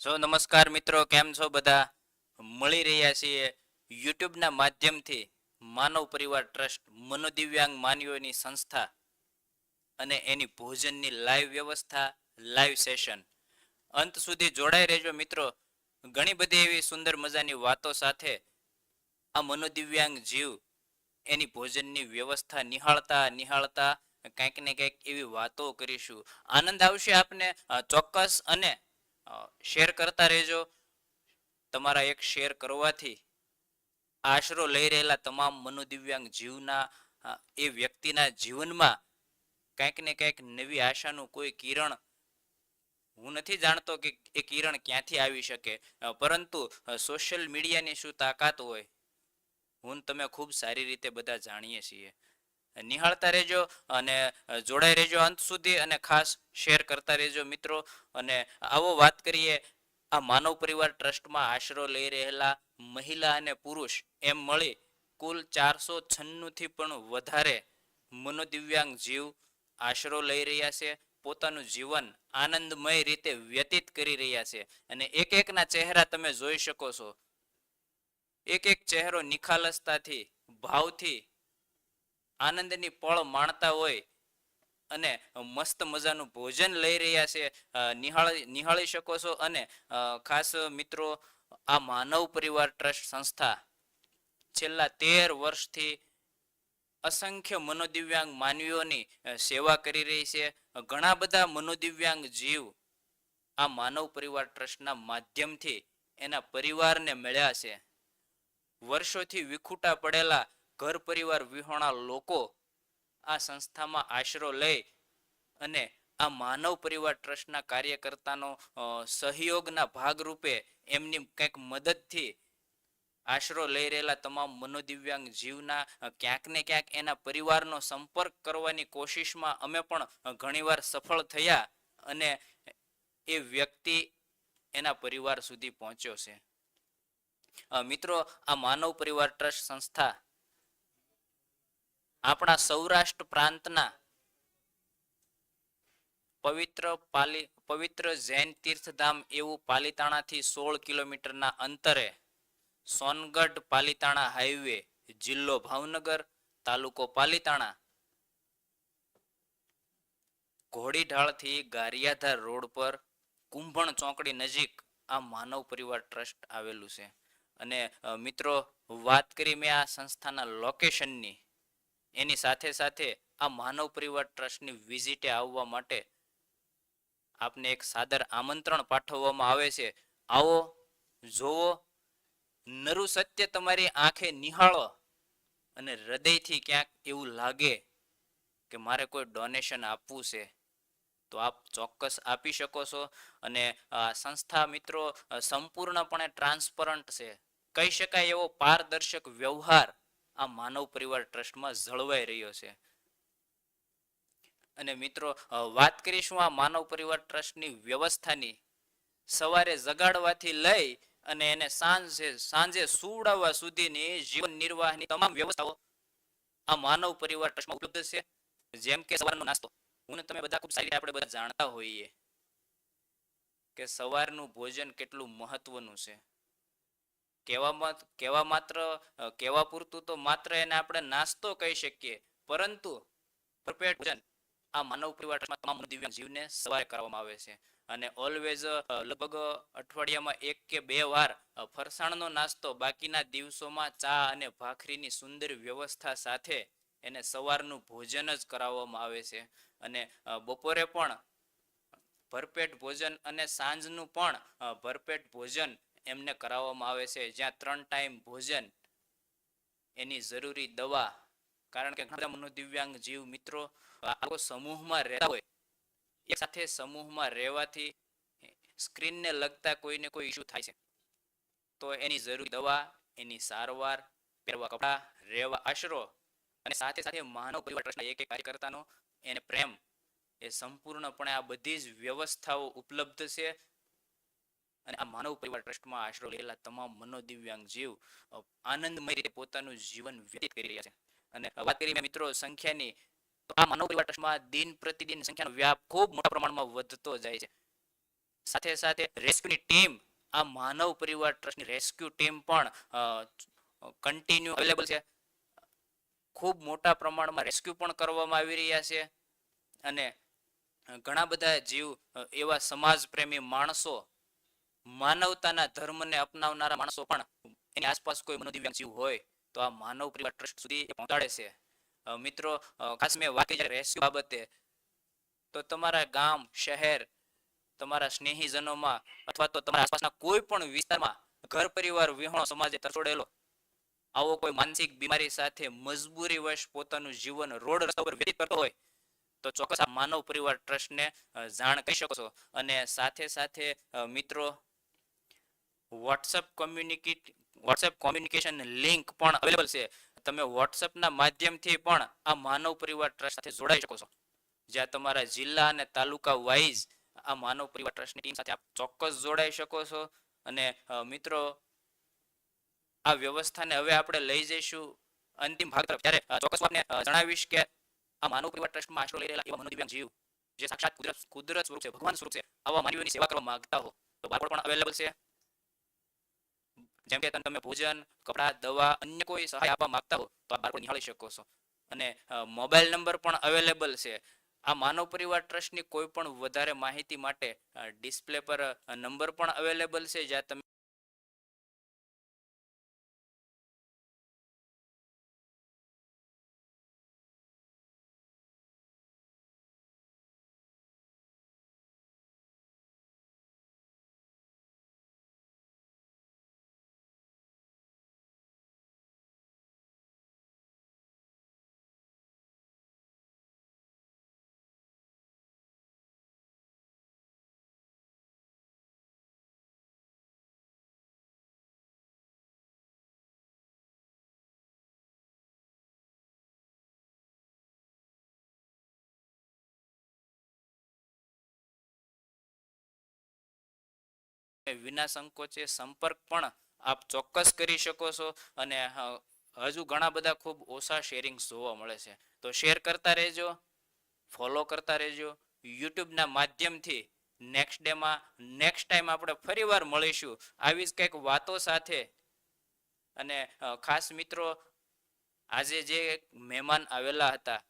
સો નમસ્કાર મિત્રો, કેમ છો બધા? મળી રહ્યા છીએ યુટ્યુબના માધ્યમથી માનવ પરિવાર ટ્રસ્ટ મનોદિવ્યાંગ માનવીઓની સંસ્થા અને એની ભોજનની લાઈવ વ્યવસ્થા, લાઈવ સેશન. અંત સુધી જોડાઈ રહેજો મિત્રો. ઘણી બધી એવી સુંદર મજાની વાતો સાથે આ મનોદિવ્યાંગ જીવ એની ભોજનની વ્યવસ્થા નિહાળતા નિહાળતા કંઈક ને કંઈક એવી વાતો કરીશું. આનંદ આવશે આપને ચોક્કસ અને શેર કરતા રહેજો. તમારા એક શેર કરવાથી આશરો લઈ રહેલા તમામ મનોદિવ્યાંગ જીવના એ વ્યક્તિના જીવનમાં કંઈક ને કંઈક નવી આશાનું કોઈ કિરણ હું નથી જાણતો કે એ કિરણ ક્યાંથી આવી શકે. પરંતુ સોશિયલ મીડિયાની શું તાકાત હોય, હું તમે ખૂબ સારી રીતે બધા જાણીએ છીએ. નિહાળતા રહેજો અને જોડાઈ રહેજો અંત સુધી અને ખાસ શેર કરતા રહેજો મિત્રો. અને આવો વાત કરીએ, આ માનવ પરિવાર ટ્રસ્ટમાં આશરો લઈ રહેલા મહિલા અને પુરુષ એમ મળી કુલ ચારસો છન્નુંથી પણ વધારે મનોદિવ્યાંગ જીવ આશરો લઈ રહ્યા છે. પોતાનું જીવન આનંદમય રીતે વ્યતીત કરી રહ્યા છે. અને એક એકના ચહેરા તમે જોઈ શકો છો. એક એક ચહેરો નિખાલસતાથી, ભાવથી આનંદની પળ માણતા હોય અને મસ્ત મજાનું ભોજન લઈ રહ્યા છે નિહાળી નિહાળી શકો છો અને ખાસ મિત્રો, આ માનવ પરિવાર ટ્રસ્ટ સંસ્થા છેલ્લા તેર વર્ષથી અસંખ્ય મનોદિવ્યાંગ માનવીઓની સેવા કરી રહી છે. ઘણા બધા મનોદિવ્યાંગ જીવ આ માનવ પરિવાર ટ્રસ્ટના માધ્યમથી એના પરિવારને મળ્યા છે. વર્ષોથી વિખૂટા પડેલા ઘર પરિવાર વિહોણા લોકો આ સંસ્થામાં આશરો લઈ અને આ માનવ પરિવાર ટ્રસ્ટના કાર્યકર્તાનો સહયોગના ભાગરૂપે એમની કંઈક મદદથી આશરો લઈ રહેલા તમામ મનોદિવ્યાંગ જીવના ક્યાંક ને ક્યાંક એના પરિવારનો સંપર્ક કરવાની કોશિશમાં અમે પણ ઘણીવાર સફળ થયા અને એ વ્યક્તિ એના પરિવાર સુધી પહોંચ્યો છે. મિત્રો, આ માનવ પરિવાર ટ્રસ્ટ સંસ્થા આપણા સૌરાષ્ટ્ર પ્રાંતના પવિત્ર પાલી, પવિત્ર જૈન તીર્થધામ એવું પાલિતાણાથી સોળ કિલોમીટરના અંતરે સોનગઢ પાલિતાણા હાઈવે, જિલ્લો ભાવનગર, તાલુકો પાલિતાણા, ઘોડીઢાળથી ગારિયાધાર રોડ પર કુંભણ ચોકડી નજીક આ માનવ પરિવાર ટ્રસ્ટ આવેલું છે. અને મિત્રો, વાત કરી મેં આ સંસ્થાના લોકેશનની. એની સાથે સાથે આ માનવ પરિવાર ટ્રસ્ટની વિઝિટે આવવા માટે આપને એક સાદર આમંત્રણ પાઠવવામાં આવે છે. આવો, જોવો, નરું સત્ય તમારી આંખે નિહાળો અને હૃદયથી ક્યાંક એવું લાગે કે મારે કોઈ ડોનેશન આપવું છે, તો આપ ચોક્કસ આપી શકો છો અને સંસ્થા મિત્રો સંપૂર્ણપણે ટ્રાન્સપરન્ટ છે. કહી શકાય એવો પારદર્શક વ્યવહાર આ માનવ પરિવાર ટ્રસ્ટમાં જળવાઈ રહ્યો છે. અને મિત્રો વાત કરીશું આ માનવ પરિવાર ટ્રસ્ટની વ્યવસ્થાની. સવારે જગાડવાથી લઈ અને એને સાંજે સાંજે સુવડાવવા સુધીની જીવન નિર્વાહની તમામ વ્યવસ્થાઓ આ માનવ પરિવાર ટ્રસ્ટમાં ઉપલબ્ધ છે. જેમ કે સવારનો નાસ્તો. હું તમે બધા ખૂબ સારી આપણે બધા જાણતા હોઈએ કે સવારનું ભોજન કેટલું મહત્વનું છે. કહેવામાં કહેવા માત્ર કહેવા પૂરતું તો માત્ર એને આપણે નાસ્તો કહી શકીએ. પરંતુ આ માનવ પરિવારમાં તમામ દિવ્યાંગ જીવને સવારે કરવામાં આવે છે. અને ઓલવેઝ લગભગ અઠવાડિયામાં એક કે બે વાર ફરસાણનો નાસ્તો બાકીના દિવસોમાં ચા અને ભાખરીની સુંદર વ્યવસ્થા સાથે એને સવારનું ભોજન જ કરાવવામાં આવે છે. અને બપોરે પણ ભરપેટ ભોજન અને સાંજનું પણ ભરપેટ ભોજન એમને કરાવવામાં આવે છે, જ્યાં ત્રણ ટાઈમ ભોજન એની જરૂરી દવા, કારણ કે ઘણા મનોદિવ્યાંગ જીવ મિત્રો સમૂહમાં રહેતા હોય, એક સાથે સમૂહમાં રહેવાથી સ્ક્રીનને લગતા કોઈને કોઈ ઇસ્યુ થાય છે. તો એની જરૂરી દવા, એની સારવાર, પહેરવા કપડા, રહેવા આશરો અને સાથે સાથે માનવ પરિવાર ટ્રસ્ટના એક એક કાર્યકર્તાનો એને પ્રેમ, એ સંપૂર્ણપણે આ બધી જ વ્યવસ્થાઓ ઉપલબ્ધ છે. અને આ માનવ પરિવાર ટ્રસ્ટમાં આશરો લેલા તમામ મનોદિવ્યાંગ જીવ આનંદમય રીતે પોતાનું જીવન વ્યતીત કરી રહ્યા છે. અને વાત કરીએ મિત્રો, સંખ્યાની, તો આ માનવ પરિવાર ટ્રસ્ટમાં દિન પ્રતિદિન સંખ્યાનો વ્યાપ ખૂબ મોટા પ્રમાણમાં વધતો જાય છે. સાથે સાથે રેસ્ક્યુની ટીમ આ માનવ પરિવાર ટ્રસ્ટની રેસ્ક્યુ ટીમ પણ કન્ટિન્યુ અવેલેબલ છે. ખૂબ મોટા પ્રમાણમાં રેસ્ક્યુ પણ કરવામાં આવી રહ્યા છે. અને ઘણા બધા જીવ એવા સમાજ પ્રેમી માણસો માનવતાના ધર્મને અપનાવનારા માણસો પણ એની આસપાસ કોઈ મનોદિવ્યાંગ જીવ હોય, તો આ માનવ પરિવાર ટ્રસ્ટ સુધી પહોંચાડે છે. મિત્રો ખાસ મેં વાક્ય રેસ્ક્યુ બાબતે, તો તમારા ગામ, શહેર, તમારા સ્નેહીજનોમાં અથવા તો તમારા આસપાસના કોઈ પણ વિસ્તારમાં ઘર પરિવાર, વિહોણો સમાજે તરછોડેલો આવો કોઈ માનસિક બીમારી સાથે મજબૂરી વશ પોતાનું જીવન રોડ રસ્તા પર વ્યતીત કરતો હોય, તો ચોક્કસ આ માનવ પરિવાર ટ્રસ્ટને જાણ કરી શકો છો. અને સાથે સાથે મિત્રો WhatsApp communicate WhatsApp communication link પણ અવેલેબલ છે. તમે વોટ્સએપના માધ્યમથી પણ આ માનવ પરિવાર ટ્રસ્ટ સાથે જોડાઈ શકો છો. જ્યાં તમારા જિલ્લા અને તાલુકા વાઇઝ આ માનવ પરિવાર ટ્રસ્ટની ટીમ સાથે આપ ચોક્કસ જોડાઈ શકો છો. અને મિત્રો, આ વ્યવસ્થાને હવે આપણે લઈ જઈશું અંતિમ ભાગ તરફ. ત્યારે ચોક્કસ આપને જણાવીશ કે આ માનવ પરિવાર ટ્રસ્ટમાં આશરો લઈ રહેલા એવા મનોદિવ્યાંગ જીવ, જે સાક્ષાત કુદરત કુદરત સ્વરૂપ છે, ભગવાન સ્વરૂપ છે, આવા માનવીઓની સેવા કરવા માંગતા હો, તો બાળકો પણ અવેલેબલ છે. જેમ કે તમે ભોજન, કપડા, દવા, અન્ય કોઈ સહાય આપવા માંગતા હો, તો આ બારકોડ નિહાળી શકો છો. અને મોબાઈલ નંબર પણ અવેલેબલ છે. આ માનવ પરિવાર ટ્રસ્ટની કોઈ પણ વધારે માહિતી માટે ડિસ્પ્લે પર નંબર પણ અવેલેબલ છે, જ્યાં તમે વિના સંકોચે સંપર્ક પણ આપ ચોક્કસ કરી શકો છો અને હજુ ઘણા બધા ખૂબ ઓછા શેરિંગ જોવા મળે છે. તો શેર કરતા રહેજો ફોલો કરતા રહેજો યુટ્યુબના માધ્યમથી નેક્સ્ટ ડેમાં નેક્સ્ટ ટાઈમ આપણે ફરીવાર મળીશું. આવી જ કંઈક વાતો સાથે. અને ખાસ મિત્રો, આજે જે મહેમાન આવેલા હતા,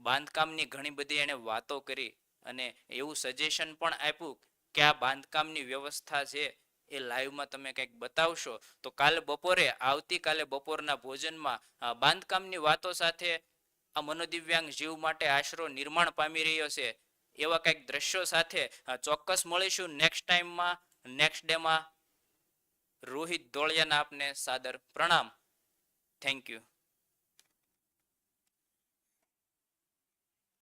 બાંધકામની ઘણી બધી એણે વાતો કરી અને એવું સજેશન પણ આપ્યું કે બાંધકામની વ્યવસ્થા છે એ લાઈવમાં તમે કંઈક બતાવશો? તો કાલે બપોરે, આવતીકાલે બપોરના ભોજનમાં બાંધકામની વાતો સાથે આ મનોદિવ્યાંગ જીવ માટે આશરો નિર્માણ પામી રહ્યો છે. એવા કંઈક દ્રશ્યો સાથે ચોક્કસ મળીશું નેક્સ્ટ ટાઈમમાં નેક્સ્ટ ડેમાં રોહિત દોળિયાના આપને સાદર પ્રણામ. Thank you